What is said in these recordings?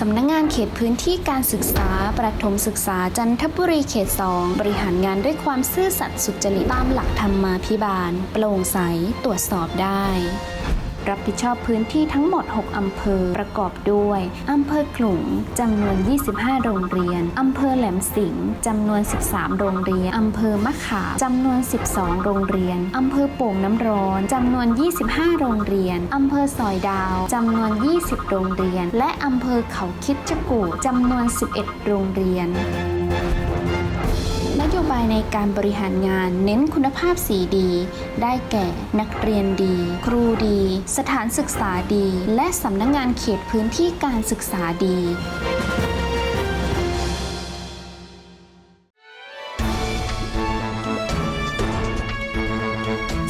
สำนักงานเขตพื้นที่การศึกษา ประถมศึกษาจันทบุรีเขต 2 บริหารงานด้วยความซื่อสัตย์สุจริตตามหลักธรรมาภิบาล โปร่งใส ตรวจสอบได้ รับผิดชอบพื้นที่ทั้งหมด 6 อำเภอประกอบด้วย อำเภอขลุงจำนวน 25 โรงเรียน อำเภอแหลมสิงห์จำนวน 13 โรงเรียน อำเภอมะขามจำนวน 12 โรงเรียน อำเภอโป่งน้ำร้อนจำนวน 25 โรงเรียน อำเภอสอยดาวจำนวน 20 โรงเรียน และอำเภอเขาคิดจกูจำนวน 11 โรงเรียนนโยบายในการบริหารงานเน้นคุณภาพสีดี ได้แก่ นักเรียนดี ครู สถานศึกษาดี และสำนักงงานเขตพื้นที่การศึกษาดี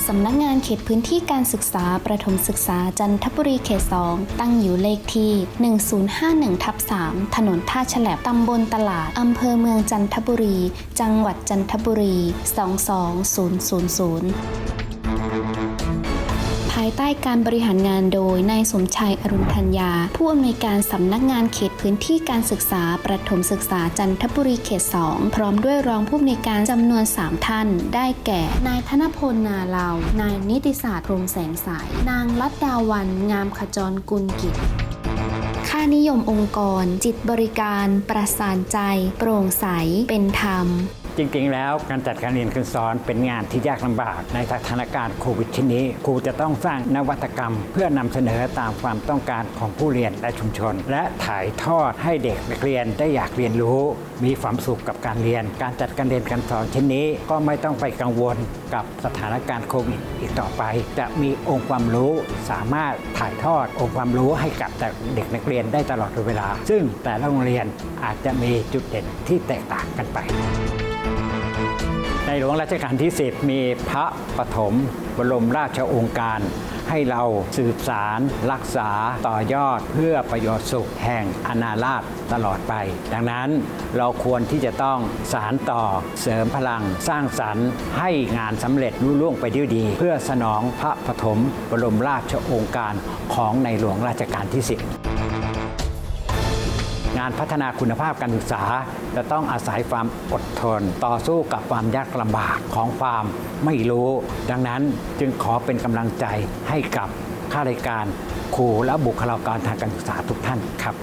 สำนักงานเขตพื้นที่การศึกษาประถมศึกษาจันทบุรีเขต 2 ตั้งอยู่เลขที่ 1051ทับ3ถนนท่าฉลบตำบลตลาด อำเภอเมืองจันทบุรี จังหวัดจันทบุรี 22000ายใต้การบริหารงานโดยนายสมชายอรุณธัญญา ผู้อำนวยการสำนักงานเขตพื้นที่การศึกษา ประถมศึกษาจันทบุรีเขต 2 พร้อมด้วยรองผู้อำนวยการจำนวน 3 ท่าน ได้แก่ นายธนพลนาเลานายนิติศาสตร์พรมแสงสาย นางรัตดาวันงามขจรกุลกิจค่านิยมองค์กร จิตบริการ ประสานใจ โปร่งใส เป็นธรรม จริง ๆ แล้วการจัดการเรียนการสอนเป็นงานที่ยากลำบากในสถานการณ์โควิดที่นี้ ครูจะต้องสร้างนวัตกรรม เพื่อนำเสนอตามความต้องการของผู้เรียนและชุมชน และถ่ายทอดให้เด็กนักเรียนได้อยากเรียนรู้ มีความสุขกับการเรียน การจัดการเรียนการสอนเช่นนี้ ก็ไม่ต้องไปกังวลกับสถานการณ์โควิดอีกต่อไป จะมีองค์ความรู้สามารถถ่ายทอดองค์ความรู้ให้กับเด็กนักเรียนได้ตลอดเวลา ซึ่งแต่ละโรงเรียนอาจจะมีจุดเด่นที่แตกต่างกันไป ในหลวงรัชกาลที่ 10 มีพระปฐมบรมราชโองการ ให้เราสืบสารรักษาต่อยอดเพื่อประโยชน์สุขแห่งอนาราชตลอดไป ดังนั้นเราควรที่จะต้องสารต่อเสริมพลังสร้างสรรค์ ให้งานสำเร็จรุ่ล่วงไปด้วยดี เพื่อสนองพระปฐมบรมราชโองการของในหลวงราชการที่ 10 งานพัฒนาคุณภาพการศึกษา จะต้องอาศัยความอดทน ต่อสู้กับความยากลำบากของความไม่รู้ ดังนั้นจึงขอเป็นกำลังใจให้กับข้าราชการครูและบุคลากรทางการศึกษาทุกท่านครับ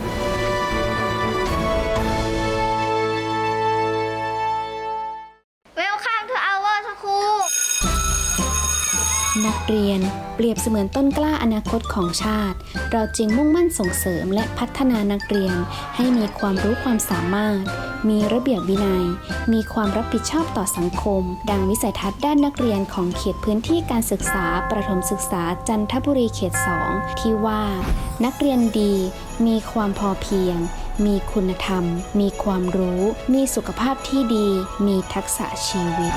นักเรียนเปรียบเสมือนต้นกล้าอนาคตของชาติ เราจึงมุ่งมั่นส่งเสริมและพัฒนานักเรียน ให้มีความรู้ความสามารถ มีระเบียบวินัย มีความรับผิดชอบต่อสังคม ดังวิสัยทัศน์ด้านนักเรียนของเขตพื้นที่การศึกษา ประถมศึกษาจันทบุรีเขต 2 ที่ว่า นักเรียนดี มีความพอเพียง มีคุณธรรม มีความรู้ มีสุขภาพที่ดี มีทักษะชีวิต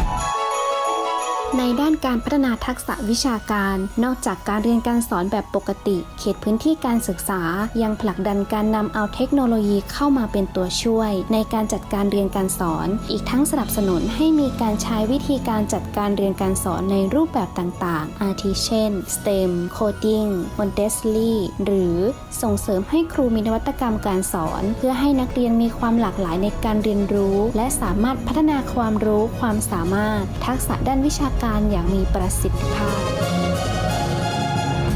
ในด้านการพัฒนาทักษะวิชาการ นอกจากการเรียนการสอนแบบปกติ เขตพื้นที่การศึกษา ยังผลักดันการนำเอาเทคโนโลยีเข้ามาเป็นตัวช่วย ในการจัดการเรียนการสอน อีกทั้งสนับสนุนให้มีการใช้วิธีการจัดการเรียนการสอนในรูปแบบต่างๆ อาทิเช่น STEM Coding Montessori หรือส่งเสริมให้ครูมีนวัตกรรมการสอน เพื่อให้นักเรียนมีความหลากหลายในการเรียนรู้ และสามารถพัฒนาความรู้ความสามารถ ทักษะด้านวิชาการอย่างมีประสิทธิภาพ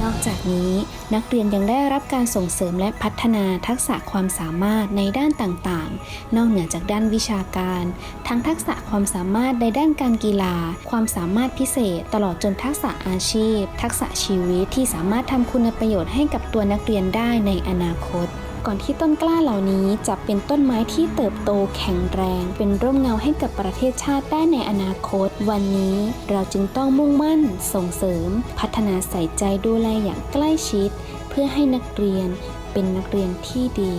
นอกจากนี้นักเรียนยังได้รับการส่งเสริมและพัฒนาทักษะความสามารถในด้านต่างๆ นอกเหนือจากด้านวิชาการ ทั้งทักษะความสามารถในด้านการกีฬา ความสามารถพิเศษ ตลอดจนทักษะอาชีพ ทักษะชีวิตที่สามารถทำคุณประโยชน์ให้กับตัวนักเรียนได้ในอนาคต ก่อนที่ต้นกล้าเหล่านี้จะเป็นต้นไม้ที่เติบโตแข็งแรง เป็นร่มเงาให้กับประเทศชาติได้ในอนาคต วันนี้เราจึงต้องมุ่งมั่น ส่งเสริม พัฒนาใส่ใจดูแลอย่างใกล้ชิด เพื่อให้นักเรียนเป็นนักเรียนที่ดี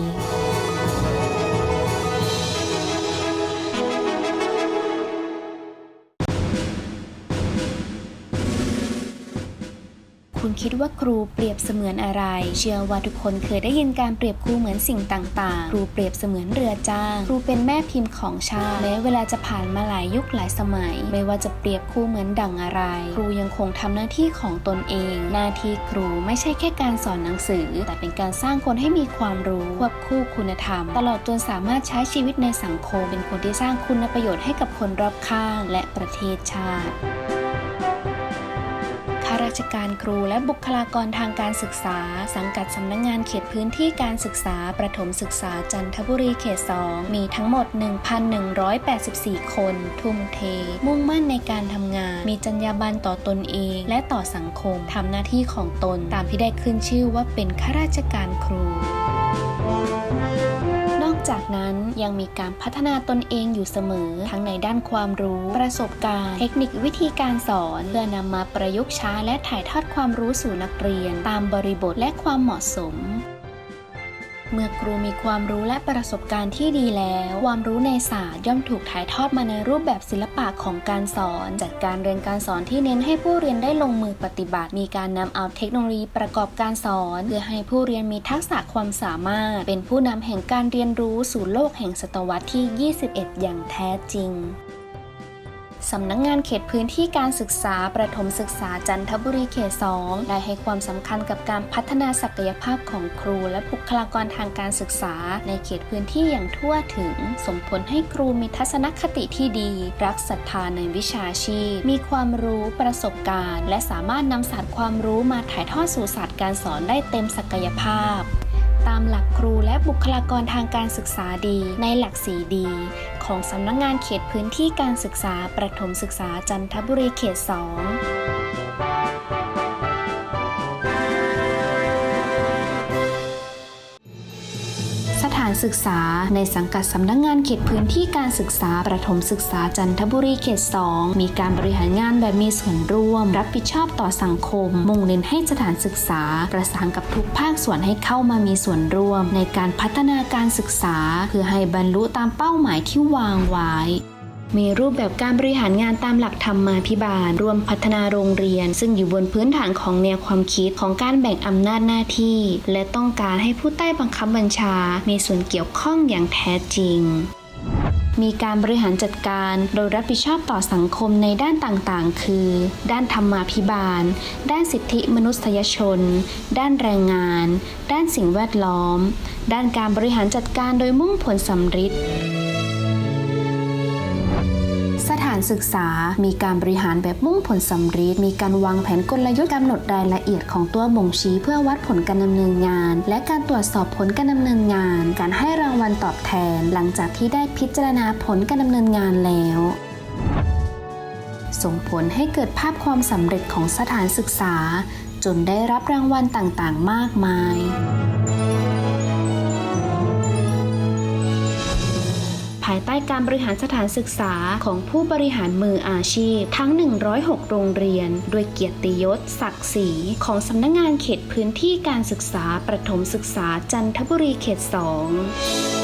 คิดว่าครูเปรียบเสมือนอะไร เชื่อว่าทุกคนเคยได้ยินการเปรียบครูเหมือนสิ่งต่าง ๆ ครูเปรียบเสมือนเรือจ้าง ครูเป็นแม่พิมพ์ของชาติแม้เวลาจะผ่านมาหลายยุคหลายสมัย ไม่ว่าจะเปรียบครูเหมือนดังอะไร ครูยังคงทำหน้าที่ของตนเอง หน้าที่ครูไม่ใช่แค่การสอนหนังสือ แต่เป็นการสร้างคนให้มีความรู้ควบคู่คุณธรรม ตลอดจนสามารถใช้ชีวิตในสังคม เป็นคนที่สร้างคุณประโยชน์ให้กับคนรอบข้าง และประเทศชาติ ราชการครูและบุคลากรทางการศึกษา สังกัดสำนักงงานเขตพื้นที่การศึกษา ประถมศึกษาจันทบุรีเขต 2 มีทั้งหมด 1,184 คน ทุ่มเท มุ่งมั่นในการทำงาน มีจรรยาบรรณต่อตนเอง และต่อสังคมทำหน้าที่ของตนตามที่ได้ขึ้นชื่อว่าเป็นข้าราชการครู อกจากนั้นยังมีการพัฒนาตนเองอยู่เสมอ ทั้งในด้านความรู้ ประสบการณ์ เทคนิควิธีการสอน เพื่อนำมาประยุกต์ใช้และถ่ายทอดความรู้สู่นักเรียน ตามบริบทและความเหมาะสม เมื่อครูมีความรู้และประสบการณ์ที่ดีแล้ว ความรู้ในศาสตร์ย่อมถูกถ่ายทอดมาในรูปแบบศิลปะของการสอน จัดการเรียนการสอนที่เน้นให้ผู้เรียนได้ลงมือปฏิบัติ มีการนำเอาเทคโนโลยีประกอบการสอน เพื่อให้ผู้เรียนมีทักษะความสามารถ เป็นผู้นำแห่งการเรียนรู้สู่โลกแห่งศตวรรษที่ 21 อย่างแท้จริง สำนักงงานเขตพื้นที่การศึกษาประถมศึกษาจันทบุรีเขต 2 ได้ให้ความสำคัญกับการพัฒนาศักยภาพของครู และบุคลากรทางการศึกษา ในเขตพื้นที่อย่างทั่วถึง ส่งผลให้ครูมีทัศนคติที่ดี รักศรัทธาในวิชาชีพ มีความรู้ประสบการณ์ และสามารถนำศาสตร์ความรู้มาถ่ายทอดสู่ศาสตร์การสอนได้เต็มศักยภาพ ตามหลักครูและบุคลากรทางการศึกษาดีในหลักสีดี ของสำนักงงานเขตพื้นที่การศึกษาประถมศึกษาจันทบุรีเขต 2านศึกษา ในสังกัดสำนักงงานเขตพื้นที่การศึกษาประถมศึกษาจันทบุรีเขต 2 มีการบริหารงานแบบมีส่วนร่วม รับผิดชอบต่อสังคม มุ่งเน้นให้สถานศึกษา ประสานกับทุกภาคส่วนให้เข้ามามีส่วนร่วม ในการพัฒนาการศึกษา เพื่อให้บรรลุตามเป้าหมายที่วางไว้ มีรูปแบบการบริหารงานตามหลักธรรมาภิบาลรวมพัฒนาโรงเรียน ซึ่งอยู่บนพื้นฐานของแนวความคิดของการแบ่งอำนาจหน้าที่ และต้องการให้ผู้ใต้บังคับบัญชา มีส่วนเกี่ยวข้องอย่างแท้จริงมีการบริหารจัดการโดยรับผิดชอบต่อสังคมในด้านต่างๆ คือ ด้านธรรมาภิบาล ด้านสิทธิมนุษยชน ด้านแรงงาน ด้านสิ่งแวดล้อม ด้านการบริหารจัดการโดยมุ่งผลสำฤทธิ์ สถานศึกษา มีการบริหารแบบมุ่งผลสำฤทธิ์มีการวางแผนกลยุทธ์กำหนดรายละเอียดของตัวบ่งชี้ เพื่อวัดผลการดำเนินงาน และการตรวจสอบผลการดำเนินงาน การให้รางวัลตอบแทน หลังจากที่ได้พิจารณาผลการดำเนินงานแล้วส่งผลให้เกิดภาพความสำเร็จของสถานศึกษา จนได้รับรางวัลต่างๆ มากมายายใต้การบริหารสถานศึกษาของผู้บริหารมืออาชีพ ทั้ง 106 โรงเรียนด้วยเกียรติยศ ศักดิ์ศรีของสำนักงงานเขตพื้นที่การศึกษาประถมศึกษาจันทบุรีเขต 2